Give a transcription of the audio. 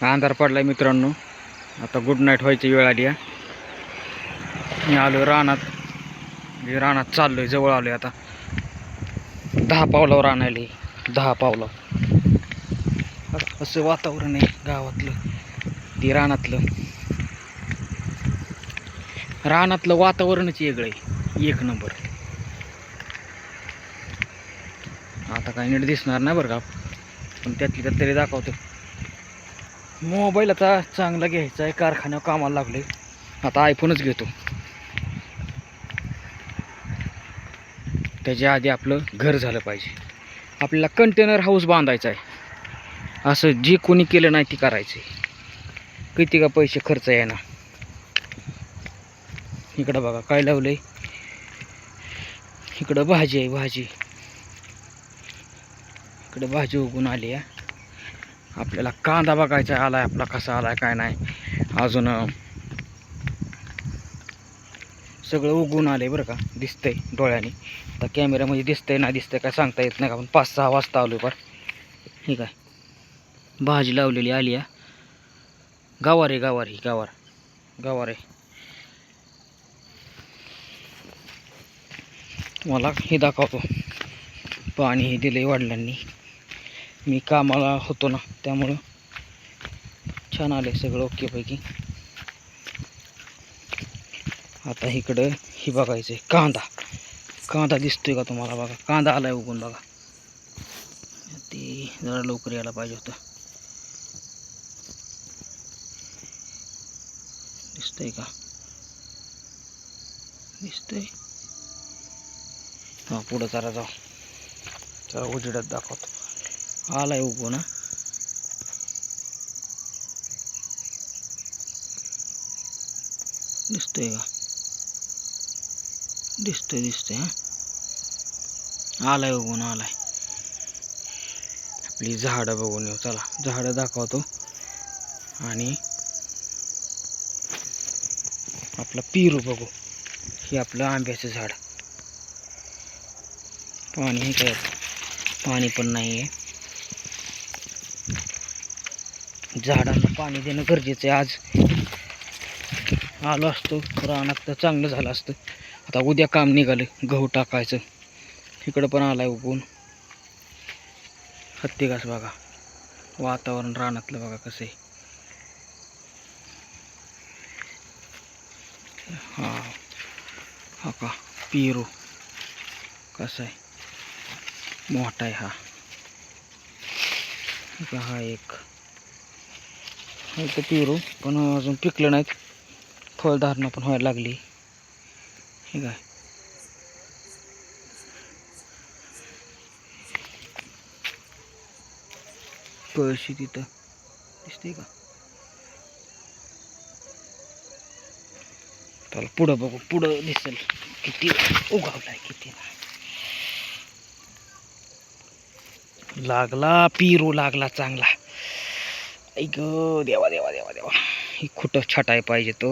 अंधार पडला मित्रांनो. आता गुड नाईट व्हायची वेळ आली मी आलो रानात. मी रानात चाललोय जवळ आलोय आता. दहा पावलावर आणायला. दहा पावला असं वातावरण आहे गावातलं. ते रानातलं. रानातलं वातावरणच वेगळं आहे. एक नंबर. आता काही नीट दिसणार नाही बरं का. पण त्यातली त्यात तरी दाखवतो मोबाईल आता चांगला घ्यायचा आहे कारखान्यावर कामाला लागले आता आयफोनच घेतो. त्याच्या आधी आपलं घर झालं पाहिजे. आपल्याला कंटेनर हाऊस बांधायचा आहे. असं जे कोणी केलं नाही ते करायचं आहे किती का पैसे खर्च आहे ना इकडं बघा काय लावलंय? इकडं भाजी आहे भाजी. इकडं भाजी उगून आली आहे. आपल्याला कांदा बघायचा आलाय आपला कसा आलाय काय नाही. अजून सगळं उगून आलंय बरं का दिसतंय डोळ्याने. आता कॅमेऱ्यामध्ये दिसतंय ना दिसतंय काय सांगता येत नाही का आपण पाच सहा वाजता आलो बरं. ठीक आहे भाजी लावलेली आली आहे गावार आहे गावार ही गावार. गावार आहे. तुम्हाला हे दाखवतो. पाणी हे दिलंय वडिलांनी. मी कामाला होतो ना त्यामुळं छान आले सगळं ओकेपैकी आता इकडं ही बघायचं आहे कांदा. कांदा दिसतोय का तुम्हाला बघा? कांदा आलाय उगून बघा. ते जरा लवकर यायला पाहिजे होतं. दिसतंय का? दिसतंय. हा पुढं जरा जाऊ. जरा उजेडात दाखवतो. आलाय उगवून हा. दिसतोय का? दिसतोय दिसतोय हा. आलाय उगून आलाय. आपली झाडं बघून येऊ चला. झाडं दाखवतो. आणि आपलं पिरू बघू. हे आपलं आंब्याचं झाड. पाणी काय? पाणी पण नाही आहे झाडांना पाणी देणं गरजेचं आहे. आज आलो असतो रानात तर चांगलं झालं असतं. आता उद्या काम निघालं गहू टाकायचं. इकडं पण आलाय आहे हत्ती घास बघा. वातावरण रानातलं बघा कसं आहे. हा हा का पेरू. कसं आहे? मोठा आहे हा. हा एक. इथं पेरू पण अजून पिकलं नाहीत. फळधारणा पण व्हायला लागली. हे काय? कळशी तिथं. दिसते का? त्याला पुढं बघू. पुढं दिसेल. किती उगावलाय किती लागला पिरू लागला चांगला. ऐक देवा देवा देवा देवा. ही खोटं छटाय पाहिजे तो.